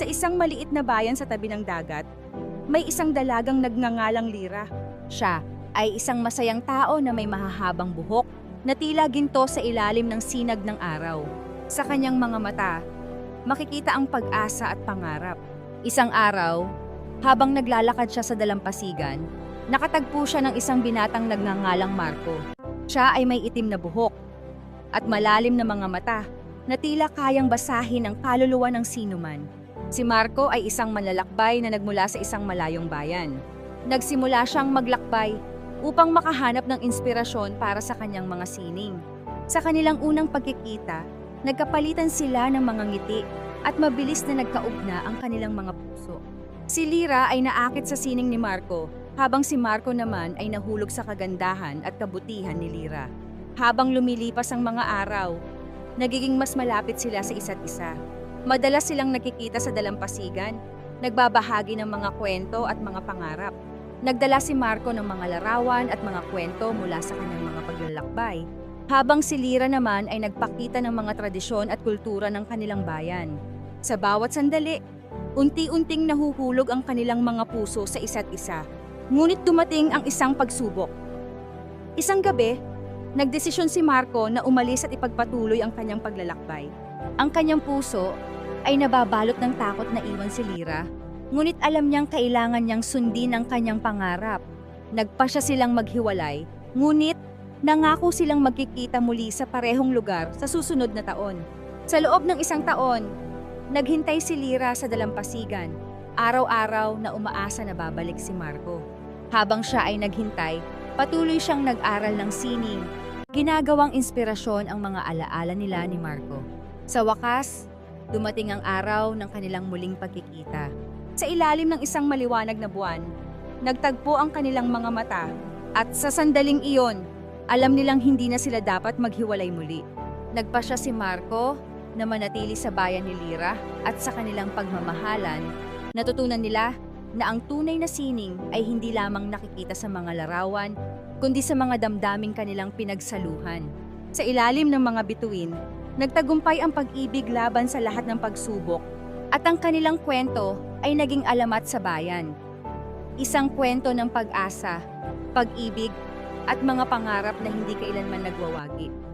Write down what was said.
Sa isang maliit na bayan sa tabi ng dagat, may isang dalagang nagngangalang Lira. Siya ay isang masayang tao na may mahahabang buhok na tila ginto sa ilalim ng sinag ng araw. Sa kanyang mga mata, makikita ang pag-asa at pangarap. Isang araw, habang naglalakad siya sa dalampasigan, nakatagpo siya ng isang binatang nagngangalang Marco. Siya ay may itim na buhok at malalim na mga mata na tila kayang basahin ang kaluluwa ng sinuman. Si Marco ay isang manlalakbay na nagmula sa isang malayong bayan. Nagsimula siyang maglakbay upang makahanap ng inspirasyon para sa kanyang mga sining. Sa kanilang unang pagkikita, nagkapalitan sila ng mga ngiti at mabilis na nagkaugna ang kanilang mga puso. Si Lira ay naakit sa sining ni Marco, habang si Marco naman ay nahulog sa kagandahan at kabutihan ni Lira. Habang lumilipas ang mga araw, nagiging mas malapit sila sa isa't isa. Madalas silang nakikita sa dalampasigan, nagbabahagi ng mga kwento at mga pangarap. Nagdala si Marco ng mga larawan at mga kwento mula sa kanyang mga paglalakbay, habang si Lira naman ay nagpakita ng mga tradisyon at kultura ng kanilang bayan. Sa bawat sandali, unti-unting nahuhulog ang kanilang mga puso sa isa't isa. Ngunit dumating ang isang pagsubok. Isang gabi, nagdesisyon si Marco na umalis at ipagpatuloy ang kanyang paglalakbay. Ang kanyang puso ay nababalot ng takot na iwan si Lira, ngunit alam niyang kailangan niyang sundin ang kanyang pangarap. Nagpa siya silang maghiwalay, ngunit nangako silang magkikita muli sa parehong lugar sa susunod na taon. Sa loob ng isang taon, naghintay si Lira sa dalampasigan, araw-araw na umaasa na babalik si Marco. Habang siya ay naghintay, patuloy siyang nag-aral ng sining. Ginagawang inspirasyon ang mga alaala nila ni Marco. Sa wakas, dumating ang araw ng kanilang muling pagkikita. Sa ilalim ng isang maliwanag na buwan, nagtagpo ang kanilang mga mata at sa sandaling iyon, alam nilang hindi na sila dapat maghiwalay muli. Nagpa siya si Marco na manatili sa bayan ni Lira at sa kanilang pagmamahalan, natutunan nila na ang tunay na sining ay hindi lamang nakikita sa mga larawan, kundi sa mga damdaming kanilang pinagsaluhan. Sa ilalim ng mga bituin, nagtagumpay ang pag-ibig laban sa lahat ng pagsubok at ang kanilang kwento ay naging alamat sa bayan. Isang kwento ng pag-asa, pag-ibig at mga pangarap na hindi kailanman nagwawagi.